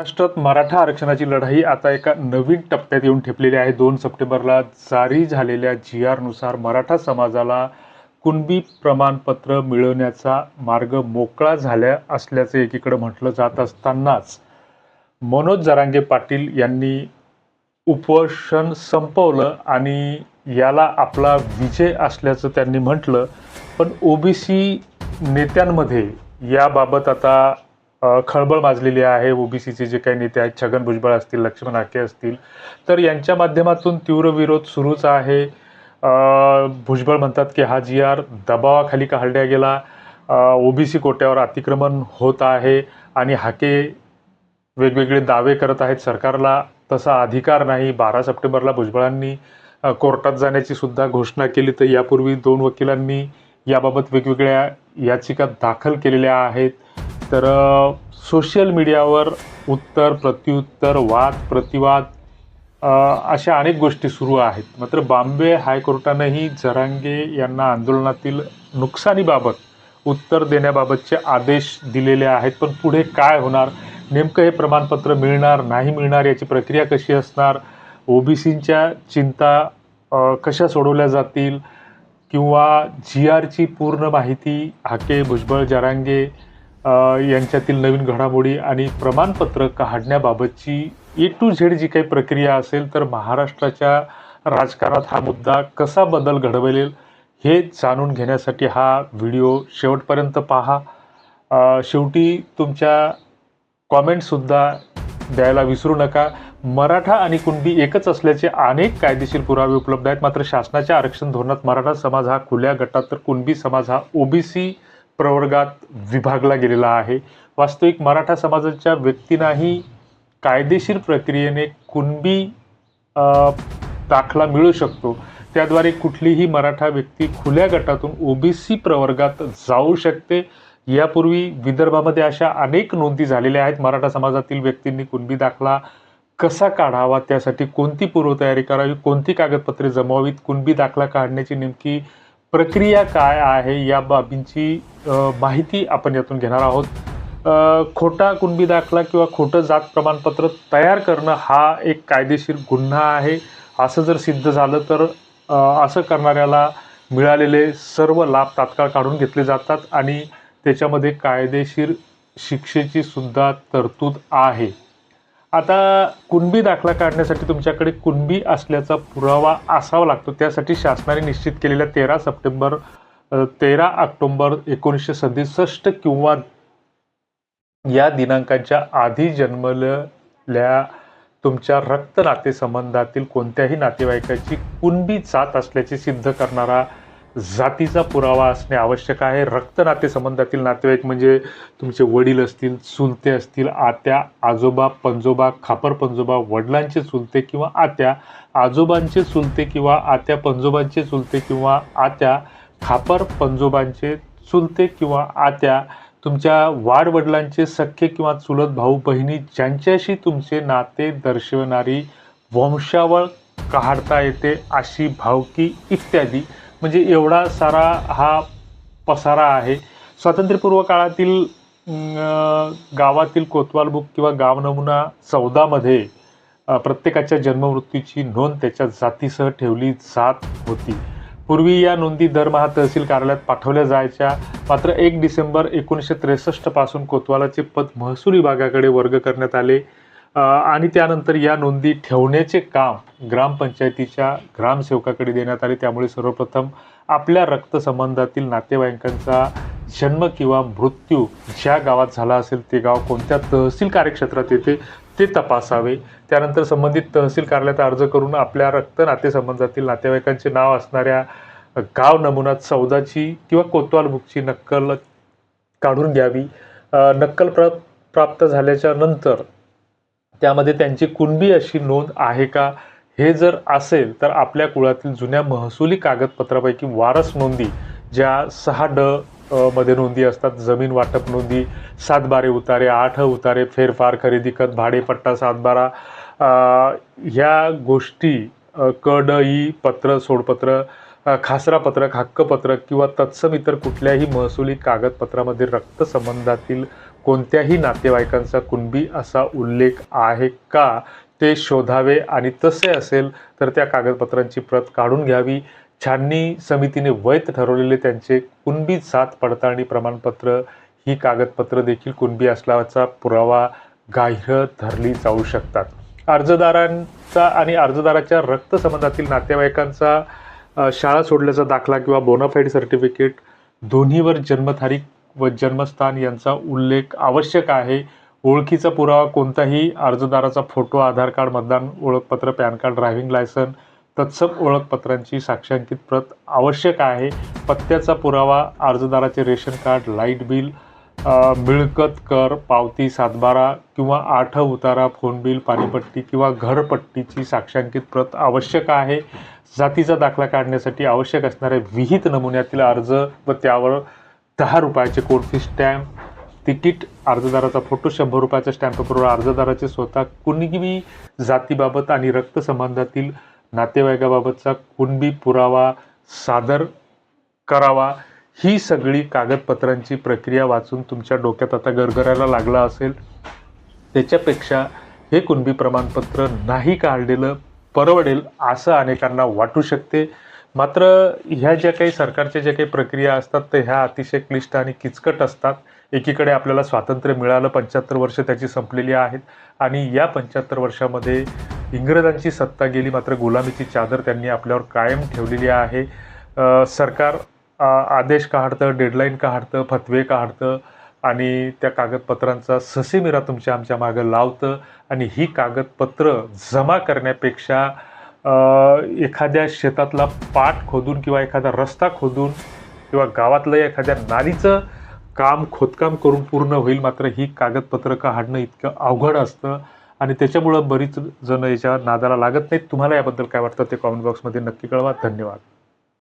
महाराष्ट्रात मराठा आरक्षणाची लढाई आता एका नवीन टप्प्यात येऊन ठेपलेली आहे. दोन सप्टेंबरला जारी झालेल्या जी आरनुसार मराठा समाजाला कुणबी प्रमाणपत्र मिळवण्याचा मार्ग मोकळा झाल्या असल्याचं एकीकडे म्हटलं जात असतानाच मनोज जरांगे पाटील यांनी उपोषण संपवलं आणि याला आपला विजय असल्याचं त्यांनी म्हटलं. पण ओबीसी नेत्यांमध्ये याबाबत आता खळबळ माजलेली आहे. ओबीसीचे जे काही नेते आहेत छगन भुजबळ असतील लक्ष्मण हाके असतील तर यांच्या माध्यमातून तीव्र विरोध सुरूच आहे. भुजबळ म्हणतात की हा जी आर दबावाखाली काढल्या गेला. ओबीसी कोट्यावर अतिक्रमण होत आहे आणि हाके वेगवेगळे दावे करत आहेत सरकारला. तसा अधिकार नाही. बारा सप्टेंबरला भुजबळांनी कोर्टात जाण्याची सुद्धा घोषणा केली. तर यापूर्वी दोन वकिलांनी याबाबत वेगवेगळ्या याचिका दाखल केलेल्या आहेत. तर सोशल मीडियावर उत्तर प्रत्युत्तर वाद प्रतिवाद अशा अनेक गोष्टी सुरू आहेत. मात्र बॉम्बे हायकोर्टानंही झरांगे यांना आंदोलनातील नुकसानीबाबत उत्तर देण्याबाबतचे आदेश दिलेले आहेत. पण पुढे काय होणार? नेमकं हे प्रमाणपत्र मिळणार नाही मिळणार याची प्रक्रिया कशी असणार? ओबीसींच्या चिंता कशा सोडवल्या जातील? किंवा जी आरची पूर्ण माहिती हाके भुजबळ जरांगे यांच्यातील नवीन घडामोडी आणि प्रमाणपत्र काढण्याबाबतची ए टू झेड जी काही प्रक्रिया असेल तर महाराष्ट्राच्या राजकारणात हा मुद्दा कसा बदल घडवेल हे जाणून घेण्यासाठी हा व्हिडिओ शेवटपर्यंत पहा. शेवटी तुमच्या कॉमेंटसुद्धा द्यायला विसरू नका. मराठा आणि कुणबी एकच असल्याचे अनेक कायदेशीर पुरावे उपलब्ध आहेत. मात्र शासनाच्या आरक्षण धोरणात मराठा समाज हा खुल्या गटात तर कुणबी समाज हा ओबीसी प्रवर्गात विभागला गेलेला आहे. वास्तविक मराठा समाजाच्या व्यक्तींनाही कायदेशीर प्रक्रियेने कुणबी दाखला मिळू शकतो. त्याद्वारे कुठलीही मराठा व्यक्ती खुल्या गटातून ओबीसी प्रवर्गात जाऊ शकते. यापूर्वी विदर्भामध्ये अशा अनेक नोंदी झालेल्या आहेत. मराठा समाजातील व्यक्तींनी कुणबी दाखला कसा काढावा त्यासाठी कोणती पूर्वतयारी करावी कोणती कागदपत्रे जमवावीत कुणबी दाखला काढण्याची नेमकी प्रक्रिया काय आहे या बाबींची माहिती आपण यातून घेणार आहोत. खोटा कुणबी दाखला किंवा खोटं जात प्रमाणपत्र तयार करणं हा एक कायदेशीर गुन्हा आहे. असं जर सिद्ध झालं तर असं करणाऱ्याला मिळालेले सर्व लाभ तात्काळ काढून घेतले जातात आणि त्याच्यामध्ये कायदेशीर शिक्षेची सुद्धा तरतूद आहे. आता कुणबी दाखला काढण्यासाठी तुमच्याकडे कुणबी असल्याचा पुरावा असावा लागतो. त्यासाठी शासनाने निश्चित केलेल्या तेरा सप्टेंबर तेरा ऑक्टोंबर एकोणीसशे सदुसष्ट किंवा या दिनांकाच्या आधी जन्मलेल्या तुमच्या रक्त नातेसंबंधातील कोणत्याही नातेवाईकाची कुणबी जात असल्याचे सिद्ध करणारा जातीचा पुरावा असणे आवश्यक आहे. रक्त नातेसंबंधातील नातेवाईक म्हणजे तुमचे वडील असतील चुलते असतील आत्या आजोबा पंजोबा खापर पंजोबा वडिलांचे चुलते किंवा आत्या आजोबांचे चुलते किंवा आत्या पंजोबांचे चुलते किंवा आत्या खापर पंजोबांचे चुलते किंवा आत्या तुमच्या वाडवडिलांचे सख्खे किंवा चुलत भाऊ बहिणी ज्यांच्याशी तुमचे नाते दर्शवणारी वंशावळ काढता येते अशी भावकी इत्यादी म्हणजे एवढा सारा हा पसारा आहे. स्वातंत्र्यपूर्व काळातील गावातील कोतवाल बुक किंवा गाव नमुना चौदामध्ये प्रत्येकाच्या जन्ममृत्यूची नोंद त्याच्या जातीसह ठेवली जात होती. पूर्वी या नोंदी दरमहा तहसील कार्यालयात पाठवल्या जायच्या. मात्र एक डिसेंबर एकोणीसशे त्रेसष्टपासून कोतवालाचे पद महसूल विभागाकडे वर्ग करण्यात आले. आणि त्यानंतर या नोंदी ठेवण्याचे काम ग्रामपंचायतीच्या ग्रामसेवकाकडे देण्यात आले. त्यामुळे सर्वप्रथम आपल्या रक्तसंबंधातील नातेवाईकांचा जन्म किंवा मृत्यू ज्या गावात झाला असेल ते गाव कोणत्या तहसील कार्यक्षेत्रात येते ते तपासावे. त्यानंतर संबंधित तहसील कार्यालयात अर्ज करून आपल्या रक्त नातेसंबंधातील नातेवाईकांचे नाव असणाऱ्या गाव नमुना चौदाची किंवा कोतवालमुखची नक्कल काढून घ्यावी. नक्कल प्र प्राप्त झाल्याच्यानंतर त्यामध्ये त्यांची कुणबी अशी नोंद आहे का? हे जर असेल तर आपल्या कुळातील जुन्या महसुली कागदपत्रापैकी वारस नोंदी ज्या सहा ड मध्ये नोंदी असतात. जमीन वाटप नोंदी सातबारे उतारे आठ उतारे फेरफार खरेदी खत भाडेपट्टा सातबारा ह्या गोष्टी क ड ई पत्र सोडपत्र अ, खासरापत्रक हक्कपत्रक किंवा तत्सम इतर कुठल्याही महसुली कागदपत्रामध्ये रक्तसंबंधातील कोणत्याही नातेवाईकांचा कुणबी असा उल्लेख आहे का? ते शोधावे आणि तसे असेल तर त्या कागदपत्रांची प्रत काढून घ्यावी. छाननी समितीने वैध ठरवलेले त्यांचे कुणबी साथ पडताळणी प्रमाणपत्र ही कागदपत्र देखील कुणबी असल्याचा पुरावा गाह्य धरली जाऊ शकतात. अर्जदारांचा आणि अर्जदाराच्या रक्तसंबंधातील नातेवाईकांचा शाळा सोडल्याचा दाखला किंवा बोनाफाईड सर्टिफिकेट दोन्हीवर जन्मतारीख व जन्मस्थान यांचा उल्लेख आवश्यक आहे. ओळखीचा पुरावा कोणताही अर्जदाराचा फोटो आधार कार्ड मतदान ओळखपत्र पॅन कार्ड ड्रायव्हिंग लायसन तत्सम ओळखपत्रांची साक्षांकित प्रत आवश्यक आहे. पत्त्याचा पुरावा अर्जदाराचे रेशन कार्ड लाइट बिल मिळकत कर पावती सातबारा किंवा आठ उतारा फोन बिल पाणीपट्टी किंवा घरपट्टीची साक्षांकित प्रत आवश्यक आहे. जातीचा दाखला काढण्यासाठी आवश्यक असणाऱ्या विहित नमुन्यातील अर्ज व त्यावर दहा रुपयाचे कोड फी स्टॅम्प तिकीट अर्जदाराचा फोटो शंभर रुपयाचा स्टॅम्प पुरवठा अर्जदाराचे स्वतः कुणबी जातीबाबत आणि रक्तसंबंधातील नातेवाईकाबाबतचा कुणबी पुरावा सादर करावा ही सगळी कागदपत्रांची प्रक्रिया वाचून तुमच्या डोक्यात आता गरगरायला लागला असेल. त्याच्यापेक्षा हे कुणबी प्रमाणपत्र नाही काढलेलं परवडेल असं अनेकांना वाटू शकते. मात्र ह्या ज्या काही सरकारच्या ज्या काही प्रक्रिया असतात तर ह्या अतिशय क्लिष्ट आणि किचकट असतात. एकीकडे आपल्याला स्वातंत्र्य मिळालं पंच्याहत्तर वर्ष त्याची संपलेली आहेत. आणि या पंच्याहत्तर वर्षामध्ये इंग्रजांची सत्ता गेली मात्र गुलामीची चादर त्यांनी आपल्यावर कायम ठेवलेली आहे. सरकार आदेश काढतं डेडलाईन काढतं फतवे काढतं आणि त्या कागदपत्रांचा ससेमिरा तुमच्या आमच्या मागं लावतं. आणि ही कागदपत्र जमा करण्यापेक्षा एखाद्या शेतातला पाट खोदून किंवा एखादा रस्ता खोदून किंवा गावातलं एखाद्या नालीचं काम खोदकाम करून पूर्ण होईल मात्र ही कागदपत्रं काढणं इतकं अवघड असतं आणि त्याच्यामुळं बरीच जण याच्या नादाला लागत नाहीत. तुम्हाला याबद्दल काय वाटतं ते कॉमेंट बॉक्समध्ये नक्की कळवा. धन्यवाद.